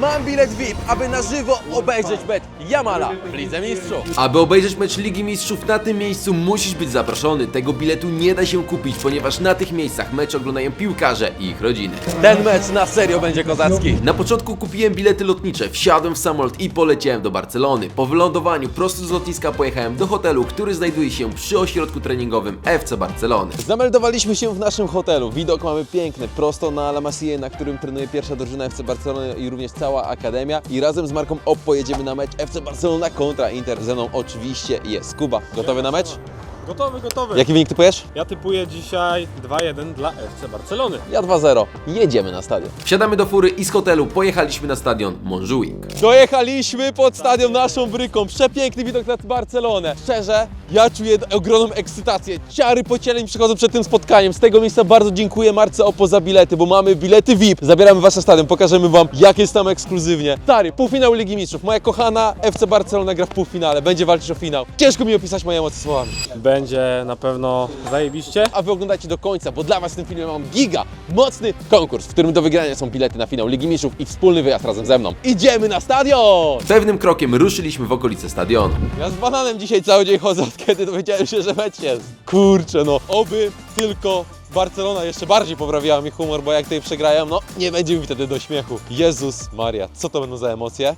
mam bilet VIP, aby na żywo obejrzeć mecz Jamala w Lidze Mistrzów. Aby obejrzeć mecz Ligi Mistrzów na tym miejscu musisz być zaproszony. Tego biletu nie da się kupić, ponieważ na tych miejscach mecz oglądają piłkarze i ich rodziny. Ten mecz na serio będzie kozacki. Na początku kupiłem bilety lotnicze, wsiadłem w samolot i poleciałem do Barcelony. Po wylądowaniu prosto z lotniska pojechałem do hotelu, który znajduje się przy ośrodku treningowym FC Barcelony. Zameldowaliśmy się w naszym hotelu. Widok mamy piękny, prosto na La Masia, na którym trenuje pierwsza drużyna FC Barcelony i również cała akademia. I razem z Marką Oppo jedziemy na mecz FC Barcelona kontra Inter. Ze mną oczywiście jest Kuba. Gotowy na mecz? Gotowy, gotowy. Jaki wynik typujesz? Ja typuję dzisiaj 2-1 dla FC Barcelony. Ja 2-0. Jedziemy na stadion. Wsiadamy do fury i z hotelu pojechaliśmy na stadion Montjuic. Dojechaliśmy pod stadion naszą bryką. Przepiękny widok na Barcelonę. Szczerze, ja czuję ogromną ekscytację. Ciary po ciele mi przychodzą przed tym spotkaniem. Z tego miejsca bardzo dziękuję Marce Opo za bilety, bo mamy bilety VIP. Zabieramy was na stadion, pokażemy wam jak jest tam ekskluzywnie. Stary, półfinał Ligi Mistrzów. Moja kochana FC Barcelona gra w półfinale. Będzie walczyć o finał. Ciężko mi opisać moje emocje słowami. Będzie na pewno zajebiście. A wy oglądajcie do końca, bo dla was w tym filmie mam giga mocny konkurs, w którym do wygrania są bilety na finał Ligi Mistrzów i wspólny wyjazd razem ze mną. Idziemy na stadion! Pewnym krokiem ruszyliśmy w okolice stadionu. Ja z bananem dzisiaj cały dzień chodzę, od kiedy dowiedziałem się, że mecz jest. Kurczę, no, oby tylko Barcelona jeszcze bardziej poprawiła mi humor, bo jak tutaj przegrają, no nie będzie mi wtedy do śmiechu. Jezus Maria, co to będą za emocje?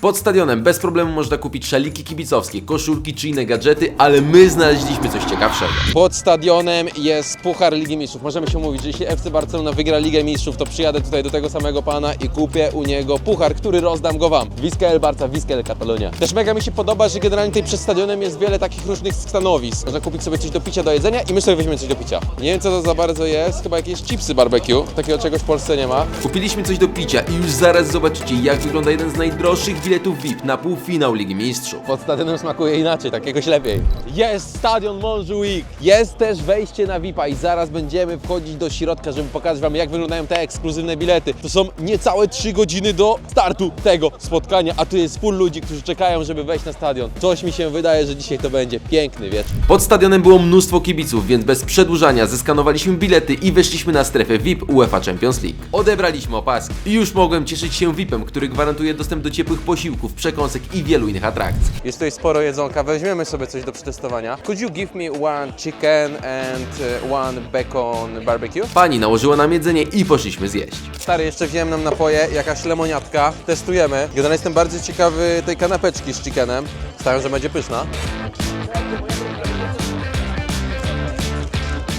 Pod stadionem bez problemu można kupić szaliki kibicowskie, koszulki czy inne gadżety, ale my znaleźliśmy coś ciekawszego. Pod stadionem jest Puchar Ligi Mistrzów. Możemy się mówić, że jeśli FC Barcelona wygra Ligę Mistrzów, to przyjadę tutaj do tego samego pana i kupię u niego puchar, który rozdam go wam. Visca El Barca, Visca El Catalonia. Też mega mi się podoba, że generalnie tutaj przed stadionem jest wiele takich różnych stanowisk. Można kupić sobie coś do picia, do jedzenia i my sobie weźmiemy coś do picia. Nie wiem co to za bardzo jest, chyba jakieś chipsy barbecue. Takiego czegoś w Polsce nie ma. Kupiliśmy coś do picia i już zaraz zobaczycie, jak wygląda jeden z najdroższych biletów VIP na półfinał Ligi Mistrzów. Pod stadionem smakuje inaczej, tak jakoś lepiej. Jest stadion Montjuic. Jest też wejście na VIP-a i zaraz będziemy wchodzić do środka, żeby pokazać Wam, jak wyglądają te ekskluzywne bilety. To są niecałe 3 godziny do startu tego spotkania, a tu jest full ludzi, którzy czekają, żeby wejść na stadion. Coś mi się wydaje, że dzisiaj to będzie piękny wieczór. Pod stadionem było mnóstwo kibiców, więc bez przedłużania zeskanowaliśmy bilety i weszliśmy na strefę VIP UEFA Champions League. Odebraliśmy opaski i już mogłem cieszyć się VIP-em, który gwarantuje dostęp do ciepłych posiłków, przekąsek i wielu innych atrakcji. Jest tutaj sporo jedzonka, weźmiemy sobie coś do przetestowania. Could you give me one chicken and uh, one bacon barbecue? Pani nałożyła nam jedzenie i poszliśmy zjeść. Stary, jeszcze wziąłem nam napoje, jakaś lemoniatka. Testujemy. Generalnie jestem bardzo ciekawy tej kanapeczki z chickenem. Stawiam, że będzie pyszna.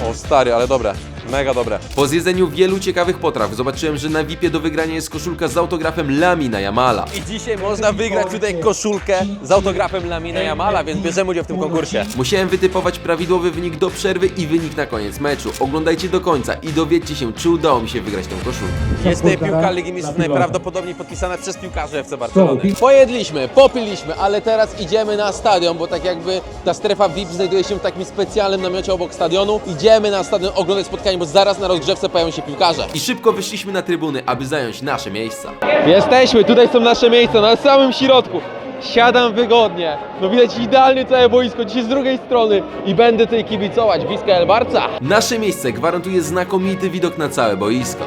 O stary, ale dobre. Mega dobre. Po zjedzeniu wielu ciekawych potraw zobaczyłem, że na VIP-ie do wygrania jest koszulka z autografem Lamina Jamala. I dzisiaj można wygrać tutaj koszulkę z autografem Lamina Jamala, więc bierzemy udział w tym konkursie. Musiałem wytypować prawidłowy wynik do przerwy i wynik na koniec meczu. Oglądajcie do końca i dowiedzcie się, czy udało mi się wygrać tę koszulkę. Jest tutaj piłka Ligi Mistrzów najprawdopodobniej podpisana przez piłkarzy FC Barcelony. Pojedliśmy, popiliśmy, ale teraz idziemy na stadion, bo tak jakby ta strefa VIP znajduje się w takim specjalnym namiocie obok stadionu. Idziemy na stadion oglądać spotkanie, bo zaraz na rozgrzewce pojawią się piłkarze. I szybko wyszliśmy na trybuny, aby zająć nasze miejsca. Jesteśmy, tutaj są nasze miejsca, na samym środku. Siadam wygodnie. No widać idealnie całe boisko, dzisiaj z drugiej strony i będę tutaj kibicować. Wiska El Barca. Nasze miejsce gwarantuje znakomity widok na całe boisko.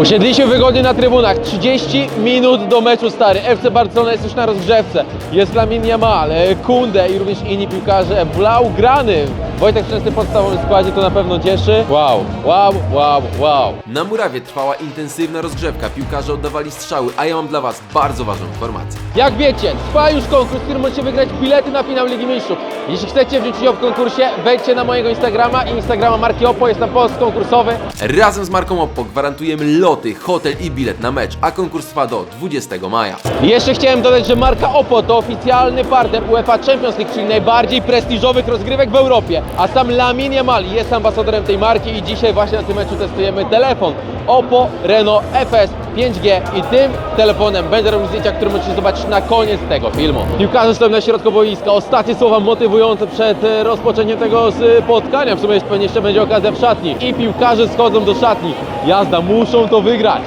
Usiedliśmy wygodnie na trybunach. 30 minut do meczu stary. FC Barcelona jest już na rozgrzewce. Jest Lamin Yamal, Kunde i również inni piłkarze. Blaugrany. Wojtek w częstym podstawowym składzie to na pewno cieszy. Wow, wow, wow, wow. Na murawie trwała intensywna rozgrzewka, piłkarze oddawali strzały, a ja mam dla Was bardzo ważną informację. Jak wiecie, trwa już konkurs, w którym możecie wygrać bilety na finał Ligi Mistrzów. Jeśli chcecie wziąć udział w konkursie, wejdźcie na mojego Instagrama i Instagrama Marki Oppo, jest tam post konkursowy. Razem z Marką Oppo gwarantujemy loty, hotel i bilet na mecz, a konkurs trwa do 20 maja. Jeszcze chciałem dodać, że marka Oppo to oficjalny partner UEFA Champions League, czyli najbardziej prestiżowych rozgrywek w Europie. A sam Lamin Yamal jest ambasadorem tej marki i dzisiaj właśnie na tym meczu testujemy telefon Oppo Reno FS 5G i tym telefonem będę robił zdjęcia, które możecie zobaczyć na koniec tego filmu. Piłkarze stoją na środku boiska. Ostatnie słowa motywujące przed e, rozpoczęciem tego spotkania. W sumie pewnie jeszcze będzie okazja w szatni. I piłkarze schodzą do szatni. Jazda, muszą to wygrać.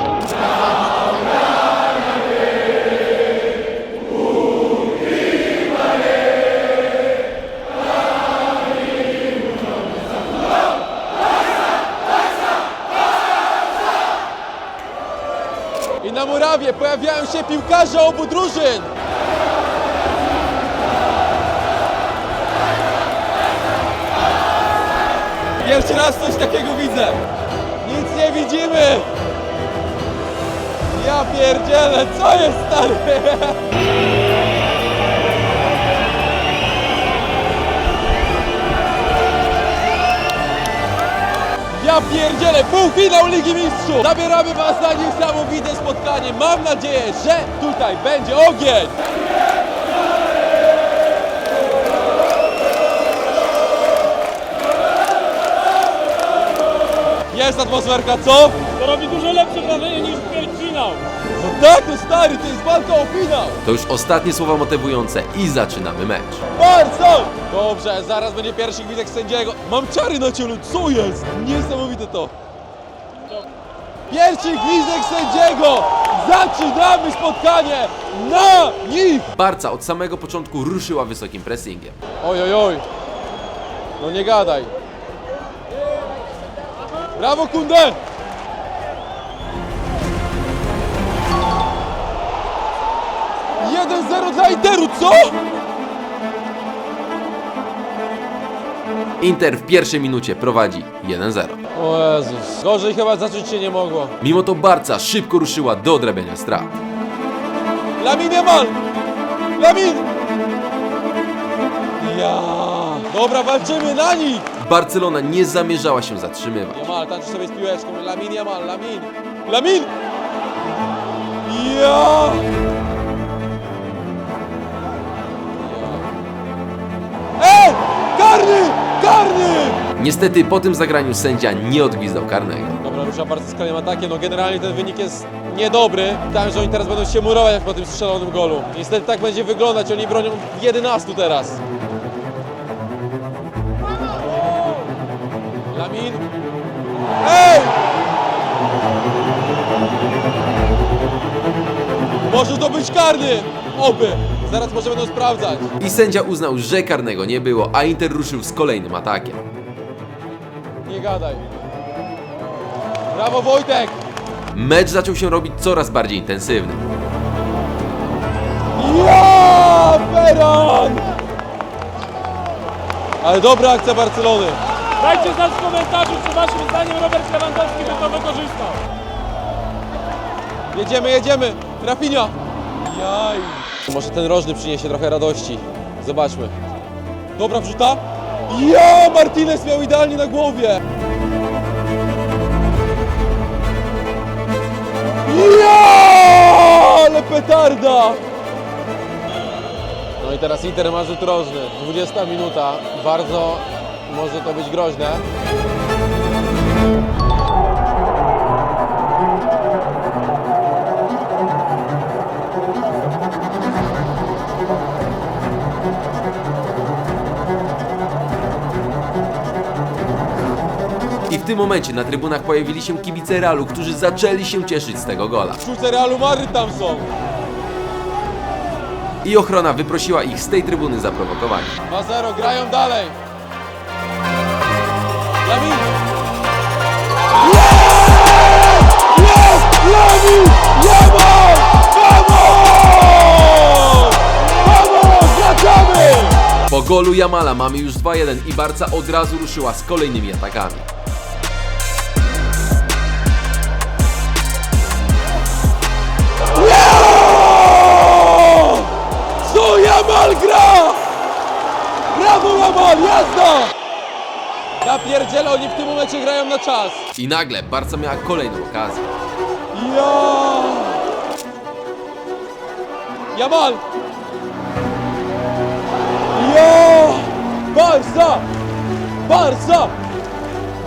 Murawie pojawiają się piłkarze obu drużyn. Pierwszy raz coś takiego widzę. Nic nie widzimy. Ja pierdzielę, co jest stary? Ja pierdzielę, półfinał Ligi Mistrzów! Zabieramy Was na niesamowite spotkanie. Mam nadzieję, że tutaj będzie ogień! Jest atmosferka, co? To robi dużo lepsze wrażenie niż ćwierćfinał. No tak, to stary, to jest walka o finał! To już ostatnie słowa motywujące i zaczynamy mecz. Bardzo! Dobrze, zaraz będzie pierwszy gwizdek sędziego. Mam czary na cielu, co jest? Niesamowite to. Pierwszy gwizdek sędziego! Zaczynamy spotkanie na nich! Barca od samego początku ruszyła wysokim pressingiem. Oj, oj, oj. No nie gadaj. Brawo, Kunde! Jeden 0 dla Interu, co? Inter w pierwszej minucie prowadzi 1-0. O Jezus, gorzej chyba zacząć się nie mogło. Mimo to Barca szybko ruszyła do odrabiania strat. Lamin Jamal! Lamin! Ja! Dobra, walczymy na nich! Barcelona nie zamierzała się zatrzymywać. Jamal, tańczy sobie z piłeczką. Lamin Jamal, Lamin! Lamin! Ja! Ej! Karny! Karny! Niestety po tym zagraniu sędzia nie odgwizdał karnego. Dobra, rusza bardzo z kolejnym atakiem. No generalnie ten wynik jest niedobry. Myślałem, że oni teraz będą się murować po tym strzelonym golu. Niestety tak będzie wyglądać. Oni bronią 11 teraz. Lamin. Ej! Może to być karny! Oby! Zaraz może będą sprawdzać. I sędzia uznał, że karnego nie było, a Inter ruszył z kolejnym atakiem. Nie gadaj. Brawo Wojtek! Mecz zaczął się robić coraz bardziej intensywny. Ja! Peron! Ale dobra akcja Barcelony. Dajcie znać w komentarzu, czy waszym zdaniem Robert Lewandowski by to wykorzystał. Jedziemy, jedziemy! Rafinha! Jaj! Może ten rożny przyniesie trochę radości. Zobaczmy. Dobra wrzuta. Ja! Martinez miał idealnie na głowie! Ja! Ale petarda! No i teraz Inter ma rzut rożny. 20 minuta. Bardzo może to być groźne. I w tym momencie na trybunach pojawili się kibice Realu, którzy zaczęli się cieszyć z tego gola. Sztuce Realu Madryt tam są. I ochrona wyprosiła ich z tej trybuny za prowokowanie. 2-0, grają dalej. Po golu Jamala mamy już 2-1 i Barca od razu ruszyła z kolejnymi atakami. Co Jamal gra? Brawo Jamal, jazda! Ja pierdzielę, oni w tym momencie grają na czas. I nagle Barca miała kolejną okazję. Ja! Jamal! Ja! Barca! Barca!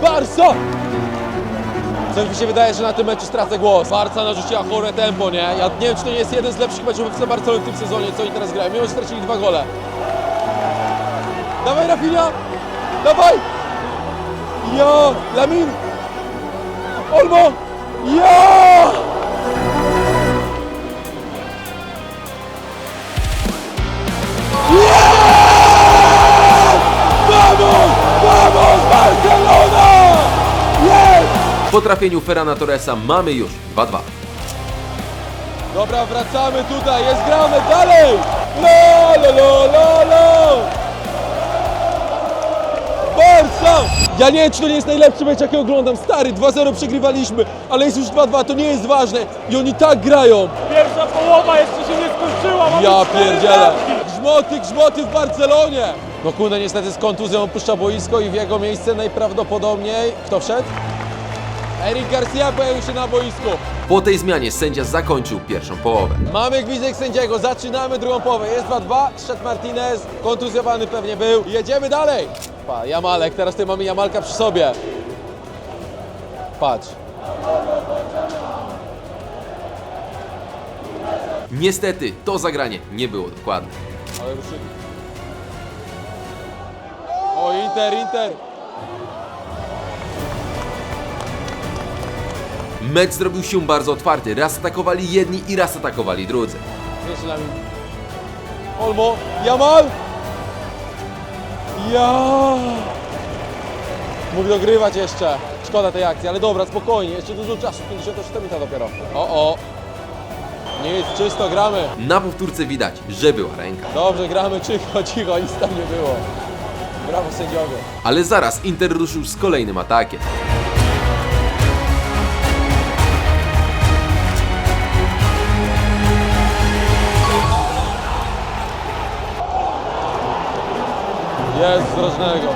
Barca! Coś mi się wydaje, że na tym meczu stracę głos. Barca narzuciła chore tempo, nie? Ja nie wiem, czy to nie jest jeden z lepszych meczów FC Barcelony w tym sezonie, co oni teraz grają. Mimo, że stracili dwa gole. Dawaj, Rafinha! Dawaj! Ja! Lamin! Olmo! Ja! Jest! Vamos! Vamos Barcelona! Jest! Po trafieniu Ferrana Torresa mamy już 2-2. Dobra, wracamy tutaj, jest gramy, dalej! Lo, lo, lo, lo, lo! Ja nie wiem, czy to nie jest najlepszy mecz, jaki oglądam. Stary, 2-0 przegrywaliśmy, ale jest już 2-2, to nie jest ważne. I oni tak grają. Pierwsza połowa jeszcze się nie skończyła, mamy Ja cztery pierdzielę. bramki. Grzmoty, grzmoty w Barcelonie. No Kunde niestety z kontuzją opuszcza boisko i w jego miejsce najprawdopodobniej... Kto wszedł? Eric Garcia pojawił się na boisku. Po tej zmianie sędzia zakończył pierwszą połowę. Mamy gwizdek sędziego, zaczynamy drugą połowę. Jest 2-2, szedł Martinez, kontuzjowany pewnie był. Jedziemy dalej. Pa, Jamalek, teraz tutaj mamy Jamalka przy sobie. Patrz. Niestety to zagranie nie było dokładne. Ale ruszyli. O, Inter, Inter. Mecz zrobił się bardzo otwarty. Raz atakowali jedni i raz atakowali drudzy. Olmo, Jamal! Ja! Mógł dogrywać jeszcze. Szkoda tej akcji, ale dobra, spokojnie, jeszcze dużo czasu, 56 minuta dopiero. O, o. Nic, czysto gramy. Na powtórce widać, że była ręka. Dobrze, gramy cicho, cicho, nic tam nie było. Brawo sędziowie. Ale zaraz Inter ruszył z kolejnym atakiem. Rożnego.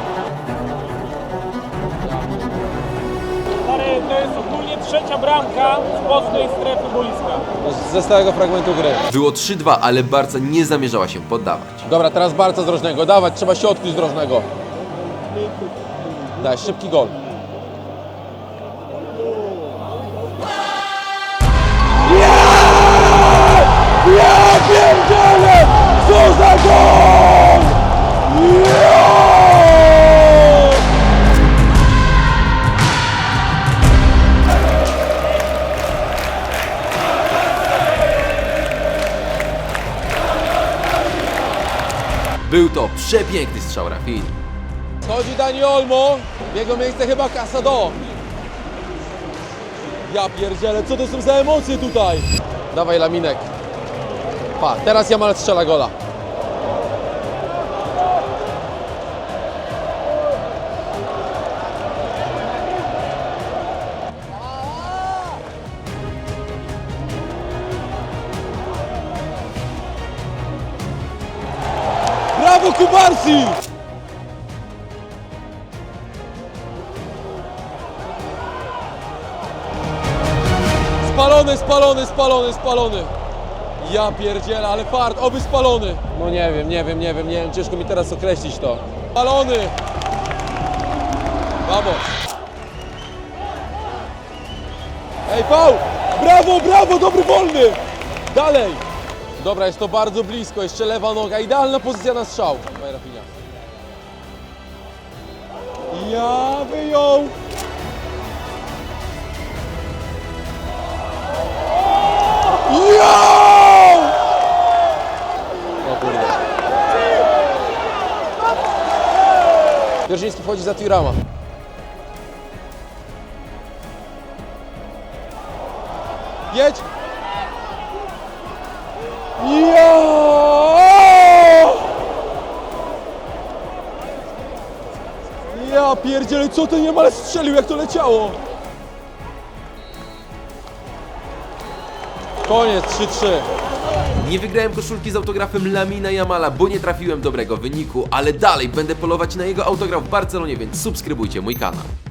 Stary, to jest ogólnie trzecia bramka z bocznej strefy boiska. Ze stałego fragmentu gry. Było 3-2, ale Barca nie zamierzała się poddawać. Dobra, teraz Barca z rożnego. Dawać, trzeba się odkuć z rożnego. Daj, szybki gol. Ja pierdzielę! Co za gol! To przepiękny strzał Rafini. Chodzi Dani Olmo, w jego miejsce chyba Casado. Ja pierdzielę, co to są za emocje tutaj? Dawaj Laminek. Pa, teraz Jamal strzela gola. Brawo Kubarsi! Spalony, spalony, spalony, spalony. Ja pierdzielę, ale fart, oby spalony. No nie wiem, nie wiem, nie wiem, nie wiem, ciężko mi teraz określić to. Spalony. Vamos. Ej, Pał! Brawo, brawo, dobry wolny! Dalej! Dobra, jest to bardzo blisko, jeszcze lewa noga, idealna pozycja na strzał. Dawaj, Rafinha. Ja wyjął! Ja! O kurde. Wierzyński wchodzi za Tirama. Jedź! Ja! Ja pierdzielę, co ten niemal strzelił, jak to leciało! Koniec, 3-3. Nie wygrałem koszulki z autografem Lamina Jamala, bo nie trafiłem dobrego wyniku, ale dalej będę polować na jego autograf w Barcelonie, więc subskrybujcie mój kanał.